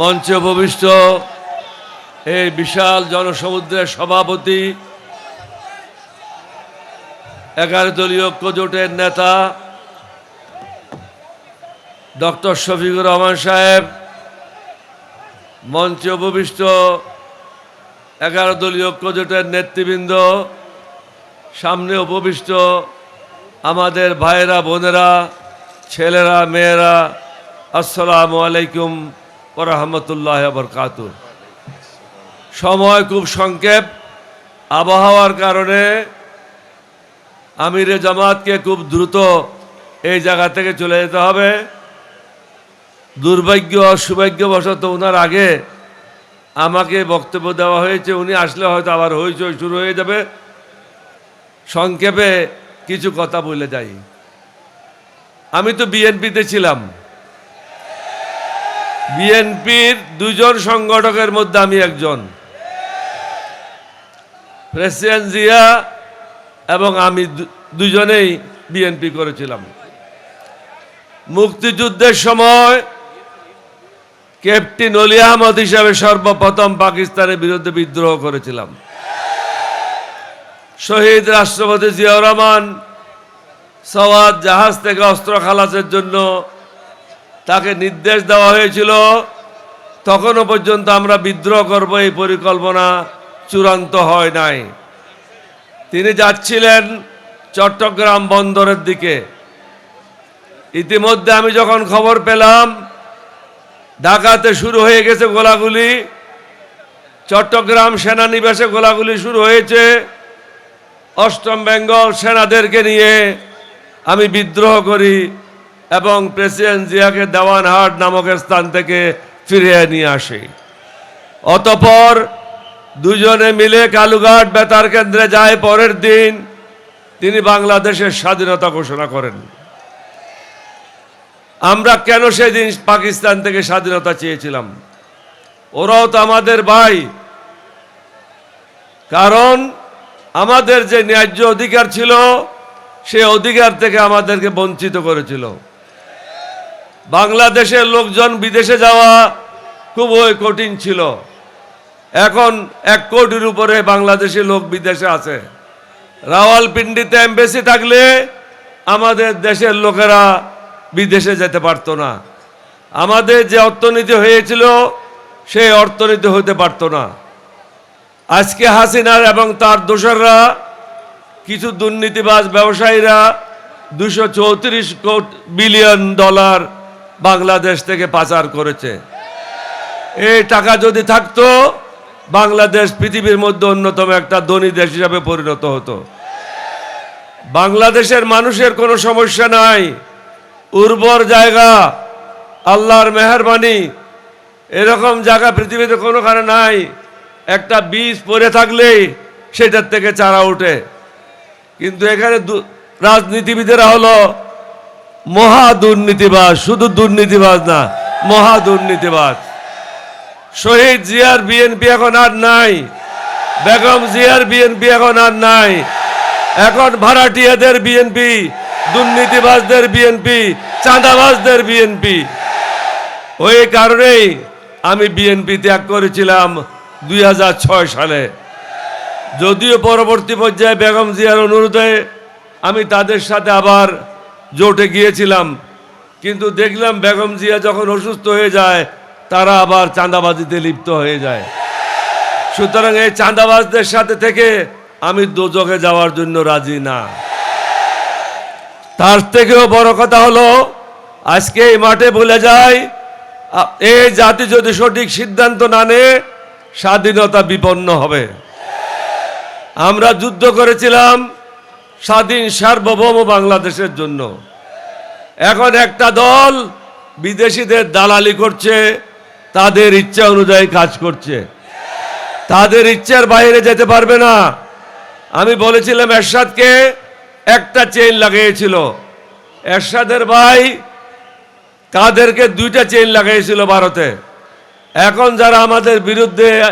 মঞ্চে উপবিষ্ট এই বিশাল জনসমুদ্রের সভাপতি, এগারো দলীয় ঐক্যজোটের নেতা, ডক্টর শফিকুর রহমান সাহেব, মঞ্চে উপবিষ্ট এগারো দলীয় ঐক্যজোটের নেতৃবৃন্দ, সামনে উপবিষ্ট আমাদের ভাইয়েরা, বোনেরা, ছেলেরা, মেয়েরা, আসসালামু আলাইকুম। রহমতুল্লাহ বরকাত। সময় খুব সংক্ষেপ। আবহাওয়ার কারণে আমিরে জামাতকে খুব দ্রুত এই জায়গা থেকে চলে যেতে হবে। দুর্ভাগ্য সৌভাগ্যবশত ওনার আগে আমাকে বক্তব্য দেওয়া হয়েছে, উনি আসলে হয়তো আবার হইচই শুরু হয়ে যাবে। সংক্ষেপে কিছু কথা বলে যাই। আমি তো বিএনপিতে ছিলাম। বিএনপির দুজন সংগঠকের মধ্যে আমি একজন। প্রেসিডেন্ট জিয়া এবং আমি দুজনেই বিএনপি করেছিলাম। মুক্তিযুদ্ধের সময় ক্যাপ্টেন অলি আহমদ হিসাবে সর্বপ্রথম পাকিস্তানের বিরুদ্ধে বিদ্রোহ করেছিলাম। শহীদ রাষ্ট্রপতি জিয়াউর রহমান সওয়াদ জাহাজ থেকে অস্ত্র খালাসের জন্য তাকে নির্দেশ দেওয়া হয়েছিল, তখনও পর্যন্ত আমরা বিদ্রোহ করব, এই পরিকল্পনা চূড়ান্ত হয় নাই। তিনি যাচ্ছিলেন চট্টগ্রাম বন্দরের দিকে। ইতিমধ্যে আমি যখন খবর পেলাম, ঢাকাতে শুরু হয়ে গেছে গোলাগুলি, চট্টগ্রাম সেনানিবাসে গোলাগুলি শুরু হয়েছে, অষ্টম বেঙ্গল সেনাদেরকে নিয়ে আমি বিদ্রোহ করি। এবং প্রেসিডেন্ট জিয়াকে দেওয়ানহাট নামক স্থান থেকে ফিরিয়ে নিয়ে আসে। অতপর দুজনে মিলে কালুঘাট বেতার কেন্দ্রে যায়, পরের দিন তিনি বাংলাদেশের স্বাধীনতা ঘোষণা করেন। আমরা কেন সেদিন পাকিস্তান থেকে স্বাধীনতা চেয়েছিলাম? ওরাও তো আমাদের ভাই। কারণ আমাদের যে ন্যায্য অধিকার ছিল, সে অধিকার থেকে আমাদেরকে বঞ্চিত করেছিল। বাংলাদেশের লোকজন বিদেশে যাওয়া খুবই কঠিন ছিল। এখন এক কোটির উপরে বাংলাদেশি লোক বিদেশে আছে। রাওয়ালপিন্ডিতে এমবেসি থাকলে আমাদের দেশের লোকেরা বিদেশে যেতে পারতো না। আমাদের যে অর্থনীতি হয়েছিল, সেই অর্থনীতি হতে পারতো না। আজকে হাসিনার এবং তার দোসররা, কিছু দুর্নীতিবাজ ব্যবসায়ীরা দুশো চৌত্রিশ বিলিয়ন ডলার বাংলাদেশ থেকে পাচার করেছে। এই টাকা যদি থাকতো, বাংলাদেশ পৃথিবীর মধ্যে অন্যতম একটা ধনী দেশ হিসাবে পরিণত হতো। বাংলাদেশের মানুষের কোনো সমস্যা নাই। উর্বর জায়গা, আল্লাহর মেহরবানি। এরকম জায়গা পৃথিবীতে কোনো কোনোখানে নাই। একটা বীজ পড়ে থাকলেই সেটার থেকে চারা ওঠে। কিন্তু এখানে রাজনীতিবিদেরা হলো মহা দুর্নীতিবাজ, শুধু দুর্নীতিবাজ না, মহা দুর্নীতিবাজ। শহীদ জিয়ার বিএনপি এখন আর নাই, বেগম জিয়ার বিএনপি এখন আর নাই। এখন ভাড়াটিয়াদের বিএনপি, দুর্নীতিবাজদের বিএনপি, চাঁদাবাজদের বিএনপি। ওই কারণেই আমি বিএনপি ত্যাগ করেছিলাম দুই হাজার ছয় সালে। যদিও পরবর্তী পর্যায়ে বেগম জিয়ার অনুরোধে আমি তাদের সাথে আবার জোটে গিয়েছিলাম। কিন্তু দেখলাম বেগম জিয়া যখন অসুস্থ হয়ে যায়, তারা আবার চাঁদাবাজিতে লিপ্ত হয়ে যায়। সুতরাং এই চাঁদাবাজদের সাথে থেকে আমি দোজকে যাওয়ার জন্য রাজি না। তার থেকেও বড় কথা হলো, আজকে এই মাঠে বলে যায় এই জাতি যদি সঠিক সিদ্ধান্ত না নেয়, স্বাধীনতা বিপন্ন হবে। আমরা যুদ্ধ করেছিলাম স্বাধীন সার্বভৌম বাংলাদেশের জন্য। এখন একটা দল বিদেশিদের দালালি করছে, তাদের ইচ্ছা অনুযায়ী কাজ করছে। তাদের ইচ্ছার বাইরে যেতে পারবে না। আমি বলেছিলাম এরশাদকে একটা চেইন লাগিয়েছিল। এরশাদের ভাই কাদেরকে দুইটা চেইন লাগাইছিল ভারতে। এখন যারা আমাদের বিরুদ্ধে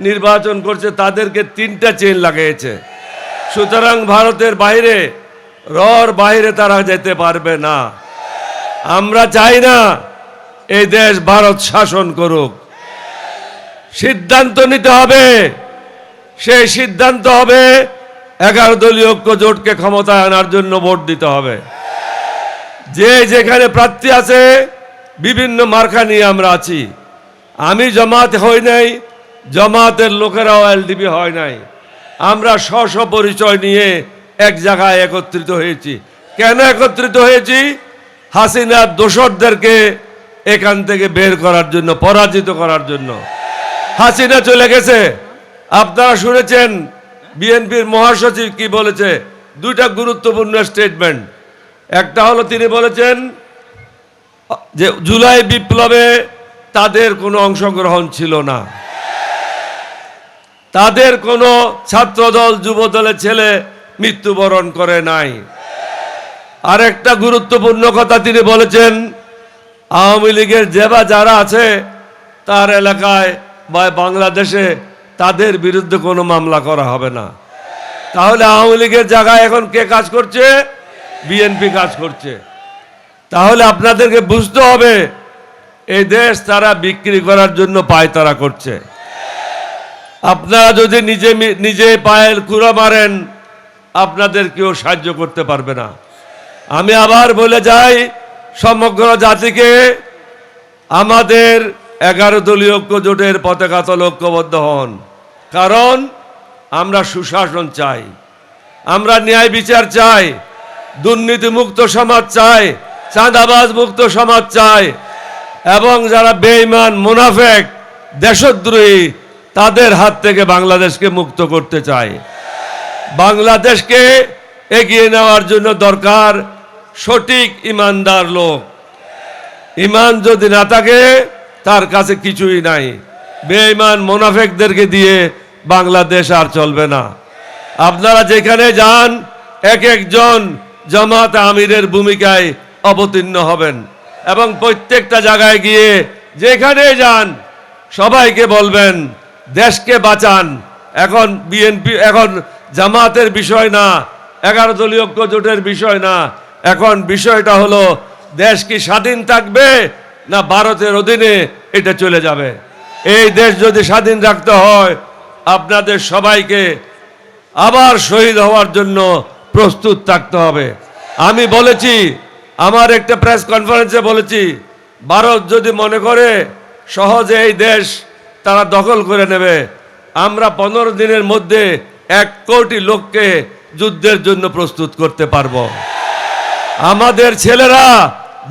নির্বাচন করছে, তাদেরকে তিনটা চেইন লাগিয়েছে। সুতরাং ভারতের বাইরে, রর বাইরে তারা যেতে পারবে না। আমরা চাই না এই দেশ ভারত শাসন করুক। সিদ্ধান্ত নিতে হবে। সেই সিদ্ধান্ত হবে, এগারো দলীয় ঐক্য জোটকে ক্ষমতায় আনার জন্য ভোট দিতে হবে। যে যেখানে প্রার্থী আছে, বিভিন্ন মার্কা নিয়ে আমরা আছি। আমি জমাত হই নাই, জমাতের লোকেরাও এলডিপি হয় নাই। আমরা স্ব পরিচয় নিয়ে এক জায়গায় একত্রিত হয়েছি। কেন একত্রিত হয়েছি? হাসিনার দোসরদেরকে এখান থেকে বের করার জন্য, পরাজিত করার জন্য। হাসিনা চলে গেছে। আপনারা শুনেছেন, বিএনপির মহাসচিব কি বলেছে? দুইটা গুরুত্বপূর্ণ স্টেটমেন্ট একটা হলো তিনি বলেছেন যে, জুলাই বিপ্লবে তাদের কোনো অংশগ্রহণ ছিল না। তাদের কোনো ছাত্রদল, যুবদলের ছেলে মৃত্যুবরণ করে নাই। আরেকটা গুরুত্বপূর্ণ কথা তিনি বলেছেন, আওয়ামী লীগের যে বা যারা আছে, তার এলাকায় বা বাংলাদেশে তাদের বিরুদ্ধে কোনো মামলা করা হবে না। তাহলে আওয়ামী লীগের জায়গায় এখন কে কাজ করছে? বিএনপি কাজ করছে। তাহলে আপনাদেরকে বুঝতে হবে, এই দেশ তারা বিক্রি করার জন্য পায়তারা করছে। আপনারা যদি নিজে নিজে পায়ের কুড়া মারেন আপনাদের কেউ সাহায্য করতে পারবে না। আমি আবার বলে যাই, সমগ্র জাতিকে আমাদের এগারো দলীয় ঐক্য জোটের পতাকা তলে ঐক্যবদ্ধ হন। কারণ আমরা সুশাসন চাই, আমরা ন্যায় বিচার চাই দুর্নীতি মুক্ত সমাজ চাই, চাঁদাবাজ মুক্ত সমাজ চাই, এবং যারা বেঈমান, মুনাফেক, দেশদ্রোহী, তাদের হাত থেকে বাংলাদেশকে মুক্ত করতে চাই। বাংলাদেশকে এগিয়ে নেওয়ার জন্য দরকার সঠিক ইমানদার লোক। ইমান যদি না থাকে, তার কাছে কিছুই নাই। বেঈমান মোনাফেকদেরকে দিয়ে বাংলাদেশ আর চলবে না। আপনারা যেখানে যান, এক একজন জামাত আমিরের ভূমিকায় অবতীর্ণ হবেন এবং প্রত্যেকটা জায়গায় গিয়ে যেখানে যান, সবাইকে বলবেন, দেশকে বাঁচান। এখন বিএনপি, এখন জামাতের বিষয় না, এগারো দলীয় জোটের বিষয় না এখন বিষয়টা হলো, দেশ কি স্বাধীন থাকবে না ভারতের অধীনে এটা চলে যাবে? এই দেশ যদি স্বাধীন রাখতে হয়, আপনাদের সবাইকে আবার শহীদ হওয়ার জন্য প্রস্তুত থাকতে হবে। আমি বলেছি, আমার একটা প্রেস কনফারেন্সে বলেছি, ভারত যদি মনে করে সহজে এই দেশ তারা দখল করে নেবে, আমরা পনেরো দিনের মধ্যে এক কোটি লোককে যুদ্ধের জন্য প্রস্তুত করতে পারব। আমাদের ছেলেরা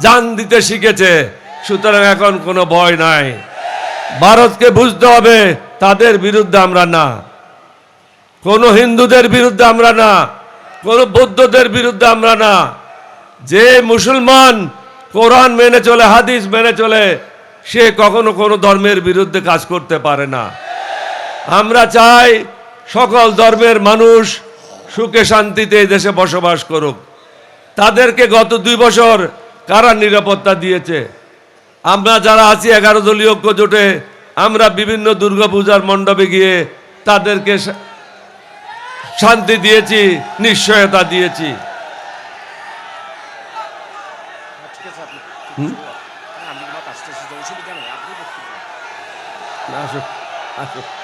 জান দিতে শিখেছে, সুতরাং এখন কোনো ভয় নাই। ভারতকে বুঝতে হবে, তাদের বিরুদ্ধে আমরা না। কোনো হিন্দুদের বিরুদ্ধে আমরা না, কোনো বৌদ্ধদের বিরুদ্ধে আমরা না। যে মুসলমান কোরআন মেনে চলে, হাদিস মেনে চলে, সে কখনো কোনো ধর্মের বিরুদ্ধে কাজ করতে পারে না। আমরা চাই সকল ধর্মের মানুষ সুখে শান্তিতে এই দেশে বসবাস করুক। তাদেরকে গত দুই বছর কারা নিরাপত্তা দিয়েছে? আমরা যারা আছি এগারো দলীয় ঐক্য জোটে, আমরা বিভিন্ন দুর্গাপূজার মণ্ডপে গিয়ে তাদেরকে শান্তি দিয়েছি, নিশ্চয়তা দিয়েছি। ঠিক আছে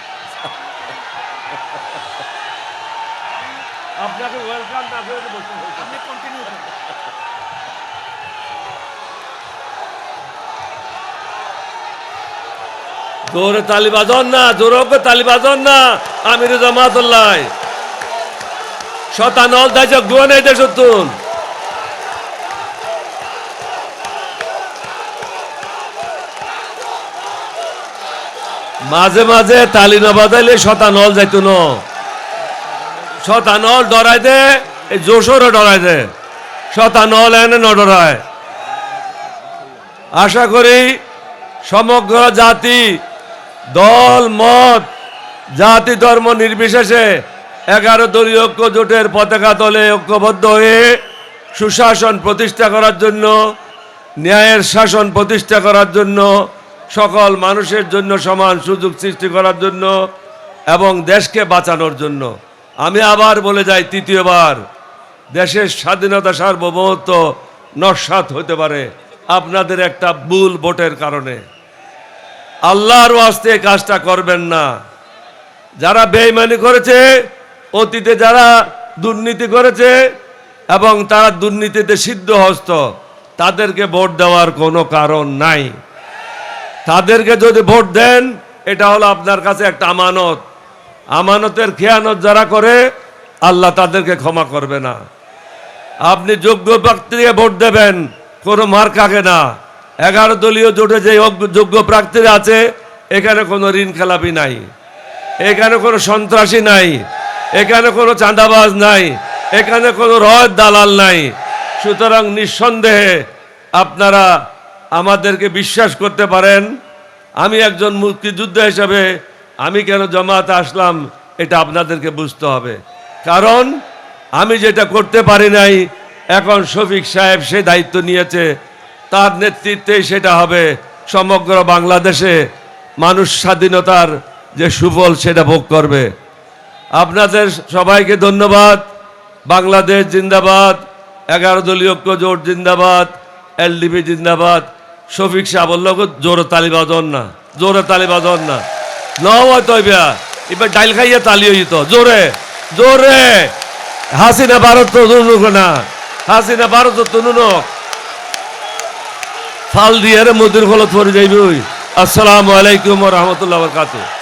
জোরে তালি বাজন না, জোরে হোক তালি বাজন না আমির জামাতুল্লাহ। শতানল দাইছে গুয়া নেই দেশ তুন মাঝে মাঝে তালি না বাজাইলে শতানল যাইতো ন। শতানল ডরাই দে, এই ডরাই দে। শতানল এনে ন ডরায়। আশা করি সমগ্র জাতি দল, মত, জাতি, ধর্ম নির্বিশেষে এগারো দলীয় ঐক্য জোটের পতাকা দলে ঐক্যবদ্ধ হয়ে সুশাসন প্রতিষ্ঠা করার জন্য, ন্যায়ের শাসন প্রতিষ্ঠা করার জন্য, সকল মানুষের জন্য সমান সুযোগ সৃষ্টি করার জন্য এবং দেশকে বাঁচানোর জন্য। আমি আবার বলে যাই তৃতীয়বার, দেশের স্বাধীনতা সার্বভৌমত্ব নস্বাত হতে পারে আপনাদের একটা ভুল ভোটের কারণে। আল্লাহর এই কাজটা করবেন না। যারা বেইমানি করেছে, অতীতে যারা দুর্নীতি করেছে এবং তারা দুর্নীতিতে সিদ্ধ হস্ত, তাদেরকে ভোট দেওয়ার কোনো কারণ নাই। তাদেরকে যদি ভোট দেন, এটা হলো আপনার কাছে একটা আমানত। আমানতের খেয়ানত যারা করে, আল্লাহ তাদেরকে ক্ষমা করবে না। আপনি যোগ্য প্রার্থীকে ভোট দেবেন, কোনো মার কাকে না। এগারো দলীয় জোটে যে যোগ্য- প্রার্থীরা আছে, এখানে কোনো ঋণ খেলাপি নাই, এখানে কোনো সন্ত্রাসী নাই, এখানে কোনো চাঁদাবাজ নাই, এখানে কোনো রয়ের দালাল নাই। সুতরাং নিঃসন্দেহে আপনারা আমাদেরকে বিশ্বাস করতে পারেন, আমি একজন মুক্তিযোদ্ধা হিসাবে আমি কেন জমাতে আসলাম, এটা আপনাদেরকে বুঝতে হবে। কারণ আমি যেটা করতে পারি নাই, এখন শফিক সাহেব সে দায়িত্ব নিয়েছে তার নেতৃত্বেই সেটা হবে সমগ্র বাংলাদেশে মানুষ স্বাধীনতার যে সুফল সেটা ভোগ করবে। আপনাদের সবাইকে ধন্যবাদ। বাংলাদেশ জিন্দাবাদ, এগারো দলীয় ঐক্য জোট জিন্দাবাদ, এলডিপি জিন্দাবাদ। শফিক শাহ বলল জোরে তালি বাজন না, জোরে তালি বাজন না। নয় এবার ডাইল খাইয়ে তালি হইতো, জোরে জোরে। হাসিনা ভারত তো না, হাসিনা ভারত তো নুনুক ফাল দিয়ে মধুর ফলত পরে ওই। আসসালামু আলাইকুম রহমতুল্লাহ বরকাতুহ।